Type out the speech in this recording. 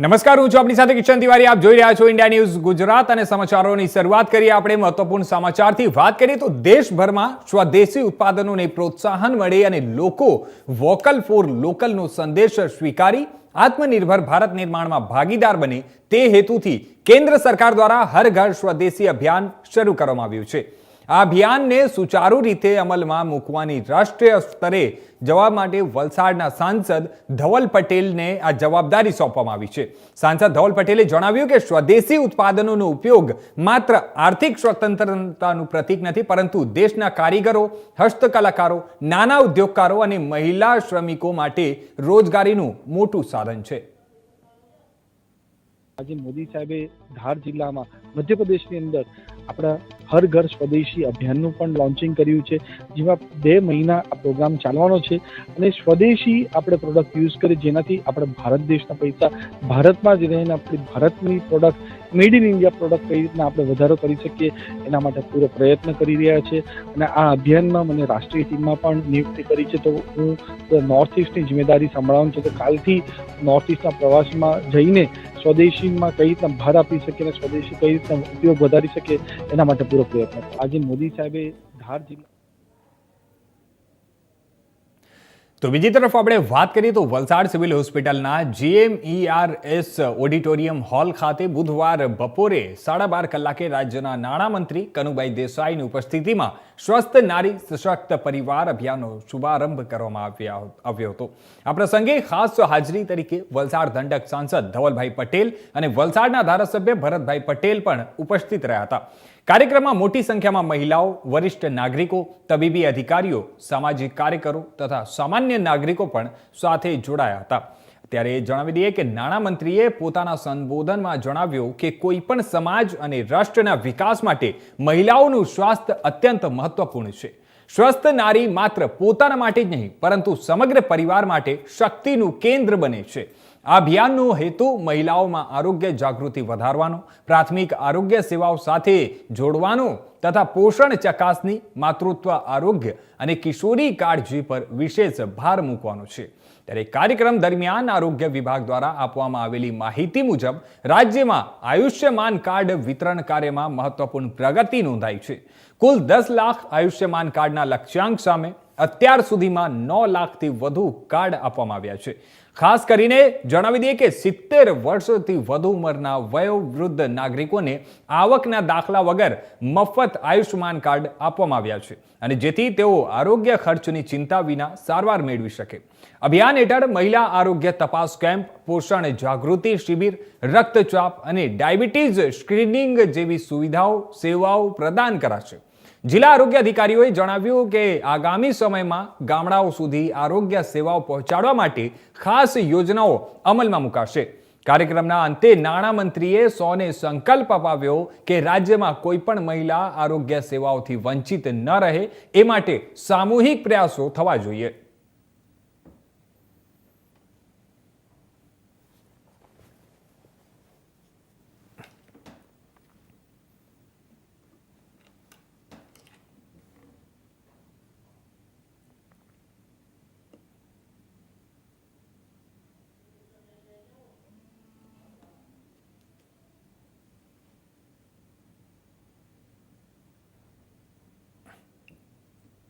નમસ્કાર, હું છું આપણી સાથે કિશન તિવારી. આપ જોઈ રહ્યા છો ઇન્ડિયા ન્યૂઝ ગુજરાત અને સમાચારોની શરૂઆત કરીએ આપણે મહત્વપૂર્ણ સમાચારથી. વાત કરીએ તો દેશભરમાં સ્વદેશી ઉત્પાદનોને પ્રોત્સાહન મળે અને લોકો વોકલ ફોર લોકલનો સંદેશ સ્વીકારી આત્મનિર્ભર ભારત નિર્માણમાં ભાગીદાર બને તે હેતુથી કેન્દ્ર સરકાર દ્વારા હર ઘર સ્વદેશી અભિયાન શરૂ કરવામાં આવ્યું છે. આ અભિયાનને સુચારુ રીતે અમલમાં મૂકવાની રાષ્ટ્રીય સ્તરે જવાબ માટે વલસાડના સાંસદ ધવલ પટેલને આ જવાબદારી સોંપવામાં આવી છે. સાંસદ ધવલ પટેલે જણાવ્યું કે સ્વદેશી ઉત્પાદનોનો ઉપયોગ માત્ર આર્થિક સ્વતંત્રતાનું પ્રતીક નથી, પરંતુ દેશના કારીગરો, હસ્તકલાકારો, નાના ઉદ્યોગકારો અને મહિલા શ્રમિકો માટે રોજગારીનું મોટું સાધન છે. આજે મોદી સાહેબે ધાર જિલ્લામાં મધ્યપ્રદેશની અંદર આપણા હર ઘર સ્વદેશી અભિયાનનું પણ લોન્ચિંગ કર્યું છે, જેમાં બે મહિના આ પ્રોગ્રામ ચાલવાનો છે અને સ્વદેશી આપણે પ્રોડક્ટ યુઝ કરીએ જેનાથી આપણે ભારત દેશના પૈસા, ભારતમાં જ રહીને આપણી ભારતની product made in India product કઈ રીતના આપણે વધારો કરી શકીએ, એના માટે પૂરો પ્રયત્ન કરી રહ્યા છે. અને આ અભિયાનમાં મને રાષ્ટ્રીય ટીમમાં પણ નિયુક્તિ કરી છે. તો હું નોર્થ ઇસ્ટની જિમ્મેદારી સંભાળવાનું છે. તો કાલથી નોર્થ ઇસ્ટના પ્રવાસમાં જઈને સ્વદેશીમાં કઈ રીતના ભાર આપી શકીએ અને સ્વદેશી કઈ રીતના ઉપયોગ વધારી શકીએ એના માટે પૂરો પ્રયત્ન આજે મોદી સાહેબે ધાર તો બીજી તરફ આપણે વાત કરીએ તો વલસાડ સિવિલ હોસ્પિટલના જીએમઈઆરએસ ઓડિટોરિયમ હોલ ખાતે બુધવાર બપોરે સાડા બાર કલાકે રાજ્યના નાણામંત્રી કનુભાઈ દેસાઈની ઉપસ્થિતિમાં સ્વસ્થ નારી સશક્ત પરિવાર અભિયાનનો શુભારંભ કરવામાં આવ્યા આવ્યો હતો. આ પ્રસંગે ખાસ હાજરી તરીકે વલસાડ દંડક સાંસદ ધવલભાઈ પટેલ અને વલસાડના ધારાસભ્ય ભરતભાઈ પટેલ પણ ઉપસ્થિત રહ્યા હતા. કાર્યક્રમમાં મોટી સંખ્યામાં મહિલાઓ, વરિષ્ઠ નાગરિકો, તબીબી અધિકારીઓ, સામાજિક કાર્યકરો તથા સામાન્ય નાગરિકો પણ સાથે જોડાયા હતા. ત્યારે જણાવી દઈએ કે નાણામંત્રીએ પોતાના સંબોધનમાં જણાવ્યું કે કોઈ પણ સમાજ અને રાષ્ટ્રના વિકાસ માટે મહિલાઓનું સ્વાસ્થ્ય અત્યંત મહત્વપૂર્ણ છે. સ્વસ્થ નારી માત્ર પોતાના માટે જ નહીં, પરંતુ સમગ્ર પરિવાર માટે શક્તિનું કેન્દ્ર બને છે. આ અભિયાનનો હેતુ મહિલાઓમાં આરોગ્ય જાગૃતિ વધારવાનો, પ્રાથમિક આરોગ્ય સેવાઓ સાથે જોડવાનો તથા પોષણ ચકાસણી, માતૃત્વ આરોગ્ય અને કિશોરી કાળજી પર વિશેષ ભાર મૂકવાનો છે. ત્યારે કાર્યક્રમ દરમિયાન આરોગ્ય વિભાગ દ્વારા આપવામાં આવેલી માહિતી મુજબ રાજ્યમાં આયુષ્યમાન કાર્ડ વિતરણ કાર્યમાં મહત્વપૂર્ણ પ્રગતિ નોંધાઈ છે. કુલ દસ લાખ આયુષ્યમાન કાર્ડના લક્ષ્યાંક સામે અત્યાર સુધીમાં નવ લાખથી વધુ કાર્ડ આપવામાં આવ્યા છે. ખાસ કરીને જણાવી દઈએ કે સિત્તેર વર્ષથી વધુ ઉંમરના વયોવૃદ્ધ નાગરિકોને આવકના દાખલા વગર મફત આયુષ્યમાન કાર્ડ આપવામાં આવ્યા છે અને જેથી તેઓ આરોગ્ય ખર્ચની ચિંતા વિના સારવાર મેળવી શકે. અભિયાન હેઠળ મહિલા આરોગ્ય તપાસ કેમ્પ, પોષણ જાગૃતિ શિબિર, રક્તચાપ અને ડાયાબિટીસ સ્ક્રીનિંગ જેવી સુવિધાઓ, સેવાઓ પ્રદાન કરાશે. જિલ્લા આરોગ્ય અધિકારીઓએ જણાવ્યું કે આગામી સમયમાં ગામડાઓ સુધી આરોગ્ય સેવાઓ પહોંચાડવા માટે ખાસ યોજનાઓ અમલમાં મુકાશે. કાર્યક્રમના અંતે નાણામંત્રીએ સૌને સંકલ્પ અપાવ્યો કે રાજ્યમાં કોઈ પણ મહિલા આરોગ્ય સેવાઓથી વંચિત ન રહે, એ માટે સામૂહિક પ્રયાસો થવા જોઈએ.